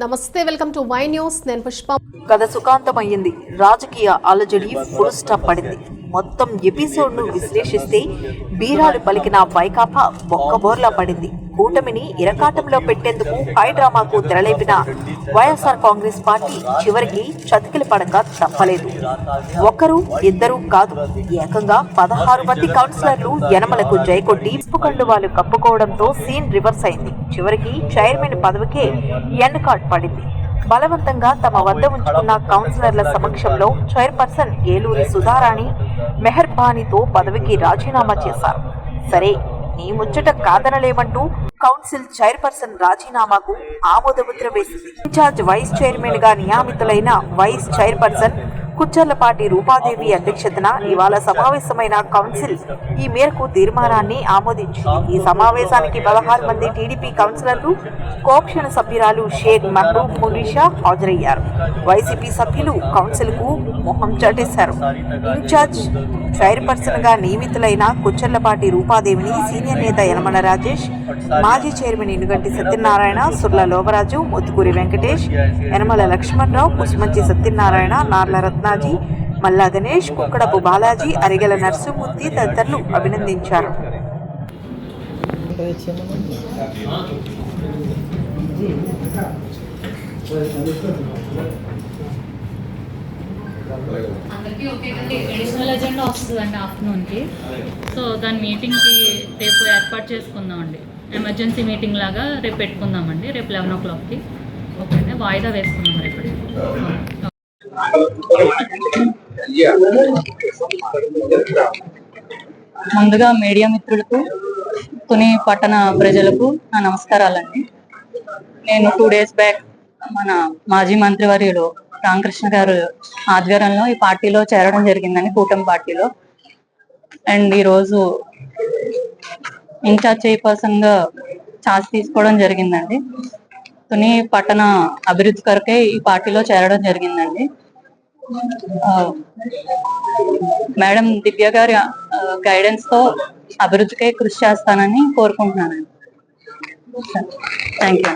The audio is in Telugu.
నమస్తే వెల్కమ్ టు వై న్యూస్. నేను పుష్ప. కథ సుఖాంతమయ్యింది. రాజకీయ అలజడి ఫుల్ స్టాప్ పడింది. మొత్తం ఎపిసోడ్ను విశ్లేషిస్తే బీరాలు పలికిన వైకాపా బొక్కబోర్లా పడింది. కూటమిని ఇరకాటంలో పెట్టేందుకు హై డ్రామాకు తెరలేపిన వైఎస్ఆర్ కాంగ్రెస్ పార్టీ చివరికి చతికిల పడక తప్పలేదు. ఒకరు ఇద్దరు కాదు. ఏకంగా పదహారు మంది కౌన్సిలర్లు యనమలకు జైకొట్టి వాళ్ళు కప్పుకోవడంతో సీన్ రివర్స్ అయింది. చివరికి చైర్మన్ పదవికే ఎండ్ కార్డ్ పడింది. బలవంతంగా తమ వద్ద ఉంచుకున్న కౌన్సిలర్ల సమక్షంలో చైర్పర్సన్ ఏలూరి సుధారాణి మెహర్బానీతో పదవికి రాజీనామా చేశారు. సరే నీ ముచ్చట కాదనలేమంటూ కౌన్సిల్ చైర్పర్సన్ రాజీనామాకు ఆమోదముద్ర వేసింది. ఇన్ఛార్జ్ వైస్ చైర్మన్గా నియమితులైన వైస్ చైర్పర్సన్ కుచ్చర్లపాటి రూపాదేవి అధ్యక్షతన ఇవాళ సమావేశమైన కౌన్సిల్ ఈ మేరకు తీర్మానాన్ని ఆమోదించింది. ఈ సమావేశానికి పదహారు మంది టీడీపీ కౌన్సిలర్లు కోక్షణ సభ్యురాలు షేక్ మహబూబ్ మునిషా హాజరయ్యారు. వైసీపీ సభ్యులు కౌన్సిల్కు మొహం చాటేశారు. ఇన్ఛార్జ్ చైర్పర్సన్గా నియమితులైన కుచ్చర్లపాటి రూపాదేవిని సీనియర్ నేత యనమల రాజేష్ మాజీ చైర్మన్ ఇనుగంటి సత్యనారాయణ సుర్ల లోవరాజు ముత్తుకూరి వెంకటేష్ యనమల లక్ష్మణరావు పుష్మంచి సత్యనారాయణ నార్ల రత్న రత్నాజీ మల్లా గణేష్ కుక్కడపు బాలాజీ అరిగెల నర్సుమూర్తి తదితరులు అభినందించారు. అందరికీ ఓకే అండి అడిషనల్ ఎజెండా వస్తుందండి ఆఫ్టర్నూన్కి. సో దాని మీటింగ్కి రేపు ఏర్పాటు చేసుకుందామండి. ఎమర్జెన్సీ మీటింగ్ లాగా రేపు పెట్టుకుందామండి. రేపు లెవెన్ ఓ క్లాక్కి ఓకే అండి వాయిదా వేసుకుందాం రేపు ముందుగా మీడియా మిత్రులకు తుని పట్టణ ప్రజలకు నా నమస్కారాలండి. నేను టూ డేస్ బ్యాక్ మన మాజీ మంత్రివర్యులు రామకృష్ణ గారు ఆధ్వర్యంలో ఈ పార్టీలో చేరడం జరిగిందని కూటమి పార్టీలో. అండ్ ఈరోజు ఇన్ఛార్జ్ చైర్పర్సన్గా ఛార్జ్ తీసుకోవడం జరిగిందండి. తుని పట్టణ అభివృద్ధి కొరకే ఈ పార్టీలో చేరడం జరిగిందండి. మేడం దివ్య గారి గైడెన్స్తో అభివృద్ధికే కృషి చేస్తానని కోరుకుంటున్నానండి. Thank you